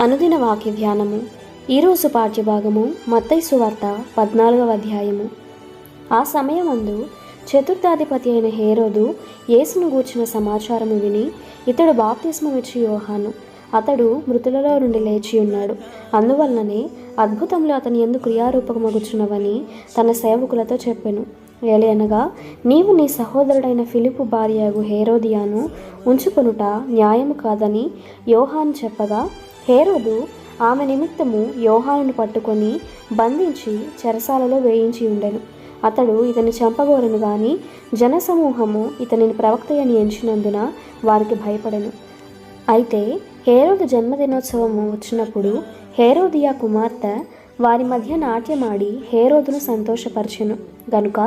అనుదిన వాక్య ధ్యానము. ఈరోజు పాఠ్యభాగము మత్తై సువార్త పద్నాలుగవ అధ్యాయము. ఆ సమయమందు చతుర్థాధిపతి అయిన హేరోదు యేసును గూర్చిన సమాచారము విని ఇతడు బాప్తిస్మమిచ్చి యోహాను. అతడు మృతులలో నుండి లేచి ఉన్నాడు. అందువలననే అద్భుతములు అతని ఎందు క్రియారూపకమగుచున్నవని తన సేవకులతో చెప్పెను. ఏలయనగా నీవు నీ సహోదరుడైన ఫిలిపు భార్యగు హేరోదియాను ఉంచుకొనుట న్యాయము కాదని యోహాన్ చెప్పగా హేరోదు ఆమె నిమిత్తము యోహానును పట్టుకొని బంధించి చెరసాలలో వేయించి ఉండెను. అతడు ఇతని చంపగోరను గాని జనసమూహము ఇతనిని ప్రవక్తయని ఎంచినందున వారికి భయపడను. అయితే హేరోదు జన్మదినోత్సవము వచ్చినప్పుడు హేరోదియా కుమార్తె వారి మధ్య నాట్యమాడి హేరోదును సంతోషపరచెను. గనుక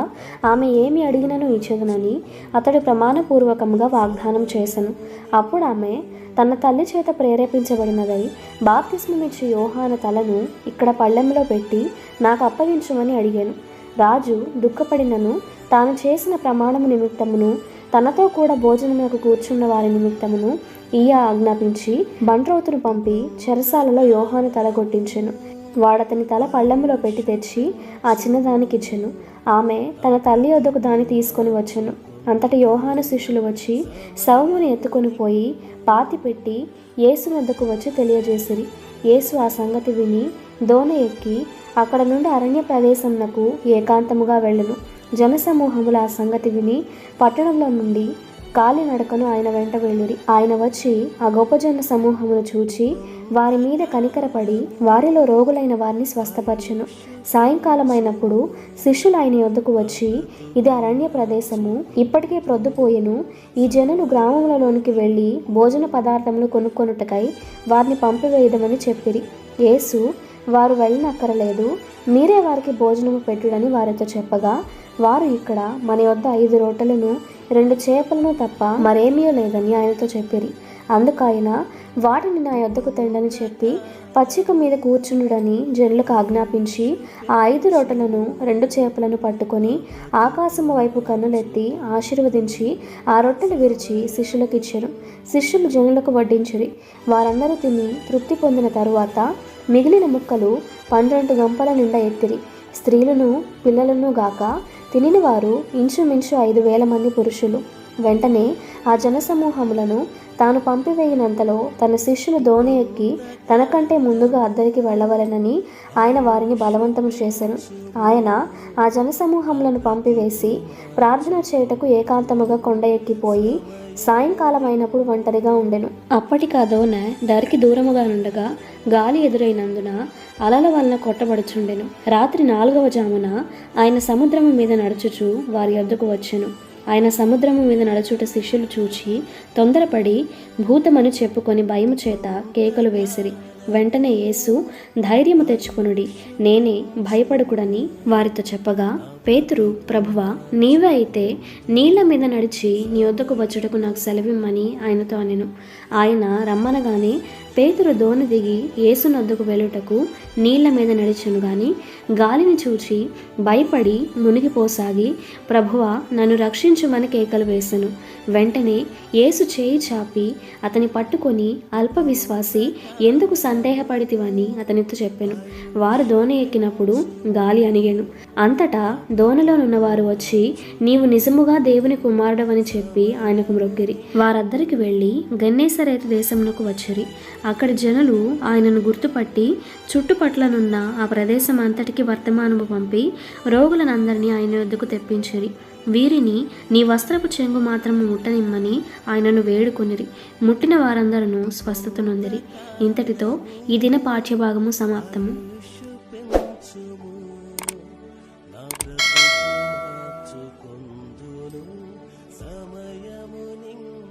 ఆమె ఏమి అడిగినను ఇచ్చేదనని అతడు ప్రమాణపూర్వకంగా వాగ్దానం చేసెను. అప్పుడు ఆమె తన తల్లి చేత ప్రేరేపించబడినదై బాప్తిస్మమిచ్చి యోహాన తలను ఇక్కడ పళ్ళెంలో పెట్టి నాకు అప్పగించమని అడిగాను. రాజు దుఃఖపడినను తాను చేసిన ప్రమాణము నిమిత్తమును తనతో కూడా భోజనములకు కూర్చున్న వారి నిమిత్తమును ఈయ ఆజ్ఞాపించి బండ్రౌతును పంపి చెరసాలలో యోహాను తలగొట్టించెను. వాడతని తల పళ్ళెంలో పెట్టి తెచ్చి ఆ చిన్నదానికి ఇచ్చెను. ఆమె తన తల్లి వద్దకు దాన్ని తీసుకొని వచ్చెను. అంతటి యోహాను శిష్యులు వచ్చి శవమును ఎత్తుకొని పోయి పాతి పెట్టి యేసు వద్దకు వచ్చి తెలియజేసిరి. యేసు ఆ సంగతి విని దోన ఎక్కి అక్కడ నుండి అరణ్య ప్రదేశంనకు ఏకాంతముగా వెళ్ళను. జనసమూహములు ఆ సంగతి విని పట్టణంలో నుండి కాలినడకను ఆయన వెంట వెళ్ళిరి. ఆయన వచ్చి ఆ గొప్ప సమూహమును చూచి వారి మీద కనికరపడి వారిలో రోగులైన వారిని స్వస్థపరచును. సాయంకాలం అయినప్పుడు శిష్యులు ఆయన వద్దకు వచ్చి ఇది అరణ్య ప్రదేశము ఇప్పటికే ప్రొద్దుపోయెను. ఈ జనులు గ్రామములలోనికి వెళ్ళి భోజన పదార్థములు కొనుక్కొనుటకై వారిని పంపివేయదమని చెప్పిరి. యేసు వారు వెళ్ళనక్కరలేదు. మీరే వారికి భోజనము పెట్టుడని వారితో చెప్పగా వారు ఇక్కడ మన యొద్ద ఐదు రొట్టెలను రెండు చేపలను తప్ప మరేమీ లేదని ఆయనతో చెప్పిరి. అందుకైన వాటిని నా యొద్దకు తెండని చెప్పి పచ్చిక మీద కూర్చుండుడని జనులకు ఆజ్ఞాపించి ఆ ఐదు రొట్టెలను రెండు చేపలను పట్టుకొని ఆకాశము వైపు కన్నులెత్తి ఆశీర్వదించి ఆ రొట్టెలు విరిచి శిష్యులకు ఇచ్చారు శిష్యులు జనులకు వడ్డించిరి. వారందరూ తిని తృప్తి పొందిన తరువాత మిగిలిన ముక్కలు పన్నెండు గంపల నిండా ఎత్తిరి. స్త్రీలను పిల్లలను గాక తినినవారు ఇంచుమించు ఐదు వేల మంది పురుషులు. వెంటనే ఆ జనసమూహములను తాను పంపివేయినంతలో తన శిష్యులు దోణి ఎక్కి తనకంటే ముందుగా అద్దరికి వెళ్ళవలెనని ఆయన వారిని బలవంతం చేశాను ఆయన ఆ జనసమూహములను పంపివేసి ప్రార్థన చేయుటకు ఏకాంతముగా కొండ ఎక్కిపోయి సాయంకాలం అయినప్పుడు ఒంటరిగా ఉండెను. అప్పటికి ఆ దోణ దరికి దూరముగా నుండగా గాలి ఎదురైనందున అలల వలన కొట్టబడుచుండెను. రాత్రి నాలుగవ జామున ఆయన సముద్రము మీద నడుచుచు వారి వద్దకు వచ్చెను. ఆయన సముద్రము మీద నడుచుట శిష్యులు చూచి తొందరపడి భూతమని చెప్పుకొని భయము చేత కేకలు వేసిరి. వెంటనే యేసు ధైర్యము తెచ్చుకొనుడి. నేనే భయపడకుడని వారితో చెప్పగా పేతురు ప్రభువా నీవే అయితే నీళ్ళ మీద నడిచి నీ వద్దకు వచ్చుటకు నాకు సెలవిమ్మని ఆయనతో అనెను. ఆయన రమ్మనగానే పేతురు దోణి దిగి యేసునొద్దకు వెళ్ళుటకు నీళ్ళ మీద నడిచెను గాని గాలిని చూచి భయపడి మునిగిపోసాగి ప్రభువ నన్ను రక్షించుమని కేకలు వేసెను. వెంటనే యేసు చేయి చాపి అతని పట్టుకొని అల్ప విశ్వాసి ఎందుకు సందేహపడితివని అతనితో చెప్పాను. వారు దోణి ఎక్కినప్పుడు గాలి అణిగెను. అంతటా దోణలోనున్నవారు వచ్చి నీవు నిజముగా దేవుని కుమారుడవని చెప్పి ఆయనకు మ్రొక్కిరి వారద్దరికి వెళ్ళి గన్నేసరేత దేశంలోకి వచ్చిరి. అక్కడి జనులు ఆయనను గుర్తుపట్టి చుట్టుపట్లనున్న ఆ ప్రదేశం అంతటికి వర్తమానము పంపి రోగులనందరినీ ఆయన వద్దకు తెప్పించిరి. వీరిని నీ వస్త్రపు చెంగు మాత్రము ముట్టనిమ్మని ఆయనను వేడుకొనిరి. ముట్టిన వారందరూ స్వస్థత నొందిరి ఇంతటితో ఈ దిన పాఠ్యభాగము సమాప్తము.